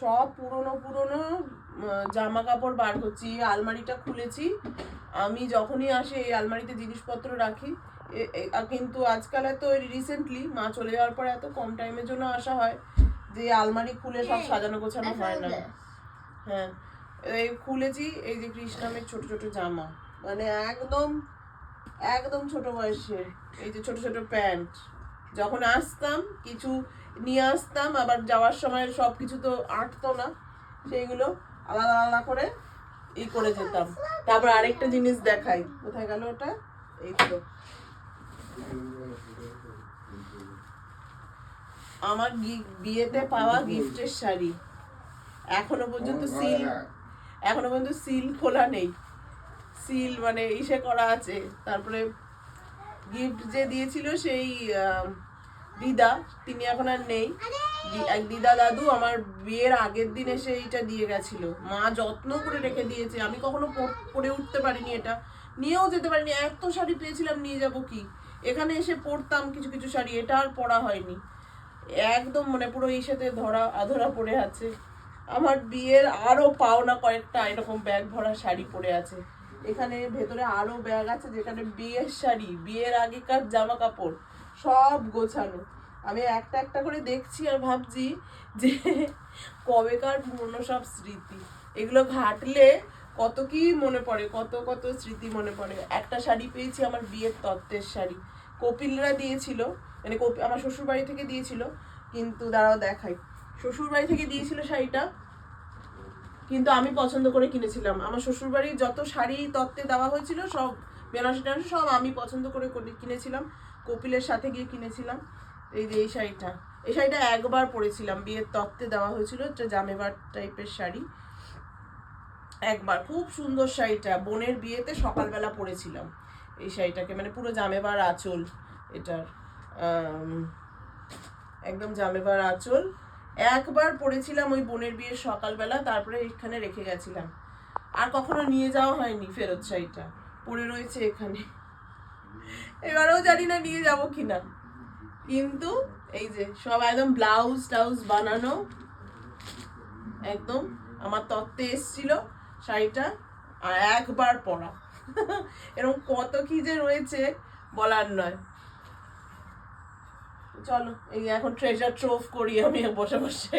সব পুরনো পুরনো জামা কাপড় বার করছি। এই আলমারিটা খুলেছি। আমি যখনই আসি এই আলমারিতে জিনিসপত্র রাখি। কিন্তু আজকাল এত রিসেন্টলি মা চলে যাওয়ার পর এত কম টাইমের জন্য আসা হয় যে আলমারি খুলে সব সাজানো গোছানো হয় না। হ্যাঁ এই খুলেছি এই যে কৃষ্ণামের ছোট ছোট জামা। মানে একদম একদম ছোট বয়সের। এই যে ছোট ছোট প্যান্ট। যখন আসতাম কিছু নিয়ে আসতাম আবার যাওয়ার সময় সব কিছু তো আঁটতো না সেইগুলো আলাদা আলাদা করে ই করে যেতাম। তারপর আরেকটা জিনিস দেখাই। কোথায় গেল ওটা? এই তো। আমার বিয়েতে পাওয়া গিফটের শাড়ি। এখনও পর্যন্ত সিল এখনও পর্যন্ত সিল খোলা নেই। সিল মানে ইসে করা আছে। তারপরে গিফট যে দিয়েছিল সেই দিদা, তিনি এখন আর নেই। এক দিদা দাদু আমার বিয়ের আগের দিন এসে এইটা দিয়ে গেছিল। মা যত্ন করে রেখে দিয়েছে। আমি কখনো পর- উঠতে পারিনি এটা। নিয়েও যেতে পারিনি। এত শাড়ি পেয়েছিলাম, নিয়ে যাব কি? এখানে এসে পরতাম কিছু কিছু শাড়ি। এটা আর পরা হয়নি। একদম মানে পুরো এই সাথে ধরা, আধরা পড়ে আছে। আমার বিয়ের আরও পাওনা কয়েকটা এরকম ব্যাগ ভরা শাড়ি পরে আছে। এখানে ভেতরে আরও ব্যাগ আছে যেখানে বিয়ের শাড়ি, বিয়ের আগেকার জামা কাপড় সব গোছানো। আমি একটা একটা করে দেখছি আর ভাবছি যে কবেকার পুরনো সব স্মৃতি। এগুলো ঘাটলে কত কি মনে পড়ে, কত কত স্মৃতি মনে পড়ে। একটা শাড়ি পেয়েছি আমার বিয়ের তত্ত্বের শাড়ি। কপিলরা দিয়েছিল মানে কপি- আমার শ্বশুর বাড়ি থেকে দিয়েছিল, কিন্তু দাঁড়াও দেখাই। শ্বশুর বাড়ি থেকে দিয়েছিল শাড়িটা কিন্তু আমি পছন্দ করে কিনেছিলাম। আমার শ্বশুর বাড়ির যত শাড়ি তত্ত্বে দেওয়া হয়েছিল, সব বেনারসি টেনারসি সব আমি পছন্দ করে করে- কিনেছিলাম। কপিলের সাথে গিয়ে কিনেছিলাম। এই যে এই শাড়িটা। এই শাড়িটা একবার পরেছিলাম, বিয়ের তত্ত্বে দেওয়া হয়েছিল একটা জামেবার টাইপের শাড়ি। একবার। খুব সুন্দর শাড়িটা। বোনের বিয়েতে সকালবেলা পরেছিলাম এই শাড়িটাকে। মানে পুরো জামেবার আঁচল এটার। একদম জামেবার আঁচল। একবার পরেছিলাম ওই বোনের বিয়ের সকালবেলা, তারপরে এখানে রেখে গেছিলাম। আর কখনো নিয়ে যাওয়া হয়নি ফেরত শাড়িটা পড়ে রয়েছে এখানে। এবারেও জানি না নিয়ে যাব কিনা। কিন্তু এই যে সব একদম ব্লাউজ টাউজ বানানো, একদম আমার তত্ত্বে এসছিল শাড়িটা, আর একবার পরা। এরকম কত কি যে রয়েছে বলার নয়। চলো এই এখন ট্রেজার ট্রোভ করি আমি বসে বসে।